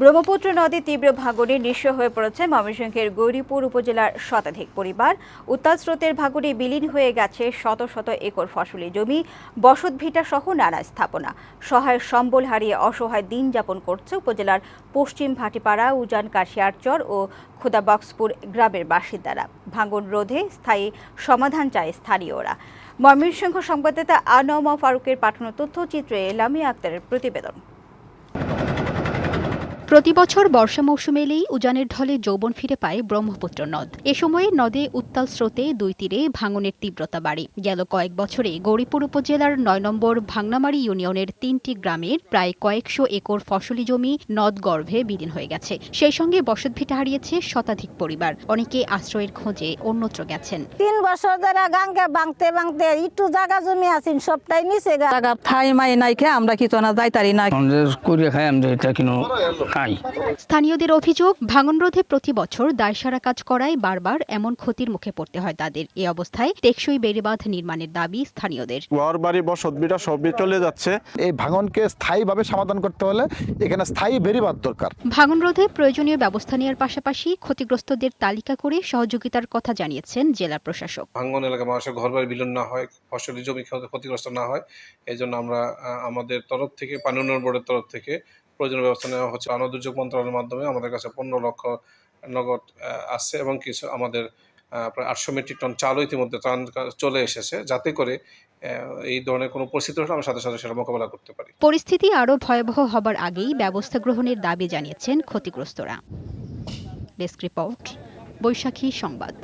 ব্রহ্মপুত্র নদী তীব্র ভাঙনে নিঃস্ব হয়ে পড়েছে ময়মনসিংহের গৌরীপুর উপজেলার শতাধিক পরিবার। উত্তাল স্রোতের ভাঙনে বিলীন হয়ে গেছে শত শত একর ফসলি জমি বসতভিটা সহ নানা স্থাপনা। সহায় সম্বল হারিয়ে অসহায় দিন যাপন করছে উপজেলার পশ্চিম ভাটিপাড়া, উজান কাশিয়ারচর ও খুদাবক্সপুর গ্রামের বাসিন্দারা। ভাঙন রোধে স্থায়ী সমাধান চায় স্থানীয়রা। ময়মনসিংহ সংবাদদাতা আনমা ফারুকের পাঠানো তথ্যচিত্রে লামিয়া আক্তারের প্রতিবেদন। প্রতি বছর বর্ষা মৌসুম এলেই উজানের ঢলে যৌবন ফিরে পায় ব্রহ্মপুত্র নদ। এ সময়ে নদে উত্তাল স্রোতে দুই তীরে ভাঙনের তীব্রতা বাড়ে। গেল কয়েক বছরে গৌরীপুর উপজেলার নয় নম্বর ভাংনামারি ইউনিয়নের তিনটি গ্রামের প্রায় কয়েকশো একর ফসলি জমি নদ গর্ভে বিলীন হয়ে গেছে। সেই সঙ্গে বসতভিটা হারিয়েছে শতাধিক পরিবার। অনেকে আশ্রয়ের খোঁজে অন্যত্র গেছেন। তিন বছর ধরে গাঙ্গে বাংতে বাংতে একটু জায়গা জমি আছেন সবটাই নিচে গা জায়গা ঠাই মাই নাই খেয়ে আমরা কিছু না যাইতারি না। আমাদের করে খাই আমরা এটা কিনো খাই স্থানীয়দের অভিযোগ ভাঙন রোধে প্রতি বছর দায়সারা কাজ করায় বারবার এমন ক্ষতির মুখে পড়তে হয় তাদের। এই অবস্থায় টেকসই বেড়িবাঁধ নির্মাণের দাবি স্থানীয়দের। ঘর বাড়ি বসত বিটা সবই চলে যাচ্ছে। এই ভাঙনকে স্থায়ীভাবে সমাধান করতে হলে এখানে স্থায়ী বেরিবাদ দরকার। ভাঙন রোধে প্রয়োজনীয় ব্যবস্থা নেওয়ার পাশাপাশি ক্ষতিগ্রস্তদের তালিকা করে সহযোগিতার কথা জানিয়েছেন জেলা প্রশাসক। ভাঙ্গন এলাকা মানুষের ঘরবাড়ি বিলীন না হয় ফসলি জমি ক্ষতিগ্রস্ত না হয়। এই জন্য আমরা আমাদের তরফ থেকে পানি উন্নয়ন বোর্ডের তরফ থেকে প্রয়োজনীয় ব্যবস্থা নেওয়া হচ্ছে। আনো দুর্যোগ মন্ত্রণালয়ের মাধ্যমে আমাদের কাছে পনেরো লক্ষ নগদ আহ, আছে এবং কিছু আমাদের প্রায় আটশো মেট্রিক টন চালও ইতিমধ্যে ত্রাণ চলে এসেছে। যাতে করে এই ধরনের কোনো পরিস্থিতি হলে আমরা সাথে সাথে সেটা মোকাবেলা করতে পারি। পরিস্থিতি আরও ভয়াবহ হবার আগেই ব্যবস্থা গ্রহণের দাবি জানিয়েছেন ক্ষতিগ্রস্তরা। ডেস্ক রিপোর্ট বৈশাখী সংবাদ।